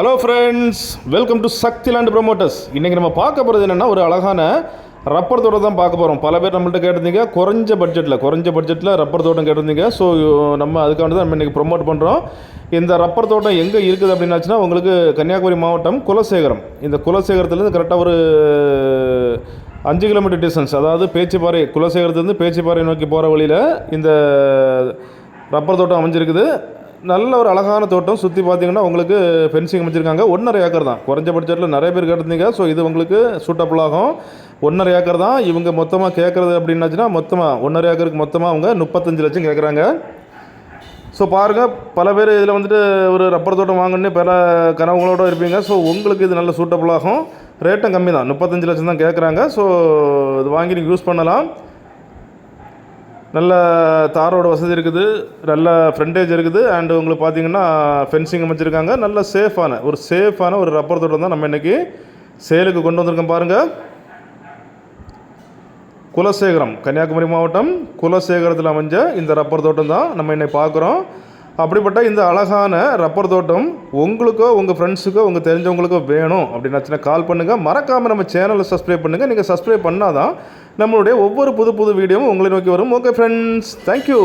Hello friends welcome to Shakti land promoters இன்றைக்கி நம்ம பார்க்க போகிறது என்னென்னா ஒரு அழகான ரப்பர் தோட்டம் தான் பார்க்க போகிறோம் பல பேர் நம்மள்ட்ட கேட்டிருந்தீங்க குறைஞ்ச பட்ஜெட்டில் குறைஞ்ச பட்ஜெட்டில் ரப்பர் தோட்டம் கேட்டிருந்தீங்க. ஸோ நம்ம அதுக்காக தான் நம்ம இன்றைக்கி ப்ரொமோட் பண்ணுறோம் இந்த ரப்பர் தோட்டம் எங்கே இருக்குது அப்படின்னாச்சுன்னா உங்களுக்கு கன்னியாகுமரி மாவட்டம் குலசேகரம். இந்த குலசேகரத்துலேருந்து கரெக்டாக ஒரு அஞ்சு கிலோமீட்டர் டிஸ்டன்ஸ் அதாவது பேச்சிப்பாறை குலசேகரத்துலேருந்து பேச்சிப்பாறை நோக்கி போகிற வழியில் இந்த ரப்பர் தோட்டம் அமைஞ்சிருக்குது. நல்ல ஒரு அழகான தோட்டம். சுற்றி பார்த்தீங்கன்னா உங்களுக்கு ஃபென்சிங் அமைச்சிருக்காங்க. ஒன்றரை ஏக்கர் தான். குறைஞ்சபட்சத்தில் நிறைய பேர் கேட்டிருந்தீங்க. ஸோ இது உங்களுக்கு சூட்டபுள் ஆகும். ஒன்றரை ஏக்கர் தான். இவங்க மொத்தமாக கேட்குறது அப்படின்னாச்சுன்னா மொத்தமாக ஒன்றரை ஏக்கருக்கு மொத்தமாக அவங்க முப்பத்தஞ்சு லட்சம் கேட்குறாங்க ஸோ பாருங்கள் பல பேர் இதில் வந்துட்டு ஒரு ரப்பர் தோட்டம் வாங்கணுன்னு பல கனவுகளோடு இருப்பீங்க. ஸோ உங்களுக்கு இது நல்ல சூட்டபிள் ஆகும். ரேட்டும் கம்மி தான். முப்பத்தஞ்சு லட்சம் தான் கேட்குறாங்க ஸோ இது வாங்கி நீங்கள் யூஸ் பண்ணலாம். நல்ல தாரோட வசதி இருக்குது நல்ல ஃப்ரண்டேஜ் இருக்குது அண்டு உங்களுக்கு பார்த்தீங்கன்னா ஃபென்சிங் அமைச்சிருக்காங்க. நல்ல சேஃபான ஒரு சேஃபான ஒரு ரப்பர் தோட்டம் தான் நம்ம இன்றைக்கி சேலுக்கு கொண்டு வந்திருக்கோம் பாருங்கள் குலசேகரம் கன்னியாகுமரி மாவட்டம் குலசேகரத்தில் அமைஞ்ச இந்த ரப்பர் தோட்டம் தான் நம்ம இன்னைக்கு பார்க்குறோம். அப்படிப்பட்ட இந்த அழகான ரப்பர் தோட்டம் உங்களுக்கோ உங்கள் ஃப்ரெண்ட்ஸுக்கோ உங்கள் தெரிஞ்சவங்களுக்கோ வேணும் அப்படின்னாச்சுன்னா கால் பண்ணுங்கள் மறக்காமல் நம்ம சேனலை சப்ஸ்கிரைப் பண்ணுங்கள் நீங்கள் சப்ஸ்கிரைப் பண்ணால் தான் நம்மளுடைய ஒவ்வொரு புது புது வீடியோவும் உங்களை நோக்கி வரும். Okay friends thank you